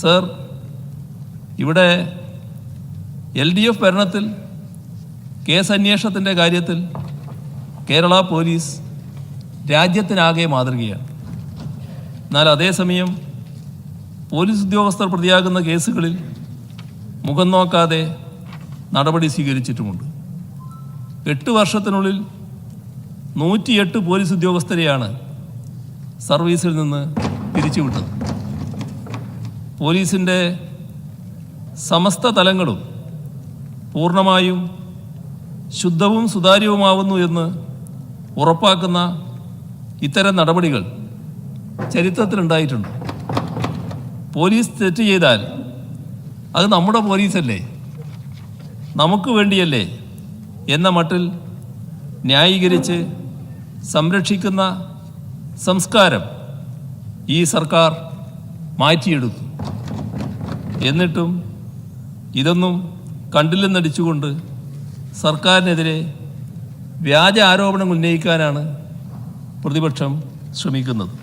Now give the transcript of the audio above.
Sir ഇവിടെ L D F ഭരണത്തിൽ case അന്വേഷണത്തിന്റെ കാര്യത്തിൽ കേരള പോലീസ് രാജ്യത്തിനാകെ മാതൃകയാണ്. എന്നാൽ അതേസമയം പോലീസ് ഉദ്യോഗസ്ഥർ പ്രതിയാകുന്ന കേസുകളിൽ മുഖം നോക്കാതെ നടപടി സ്വീകരിച്ചിട്ടുമുണ്ട്. എട്ട് വർഷത്തിനുള്ളിൽ നൂറ്റിയെട്ട് പോലീസ് ഉദ്യോഗസ്ഥരെയാണ് സർവീസിൽ നിന്ന് പിരിച്ചുവിട്ടത്. പോലീസിന്റെ സമസ്ത തലങ്ങളും പൂർണമായും ശുദ്ധവും സുതാര്യവുമാവുന്നു എന്ന് ഉറപ്പാക്കുന്ന ഇത്തരം നടപടികൾ ചരിത്രത്തിലുണ്ടായിട്ടുണ്ട്. പോലീസ് തെറ്റ് ചെയ്താൽ അത് നമ്മുടെ പോലീസല്ലേ? നമുക്ക് വേണ്ടിയല്ലേ? എന്ന മട്ടിൽ ന്യായീകരിച്ച് സംരക്ഷിക്കുന്ന സംസ്കാരം ഈ സർക്കാർ മാറ്റിയെടുത്തു. എന്നിട്ടും ഇതൊന്നും കണ്ടില്ലെന്നടിച്ചുകൊണ്ട് സർക്കാരിനെതിരെ വ്യാജ ആരോപണങ്ങൾ ഉന്നയിക്കാനാണ് പ്രതിപക്ഷം ശ്രമിക്കുന്നത്.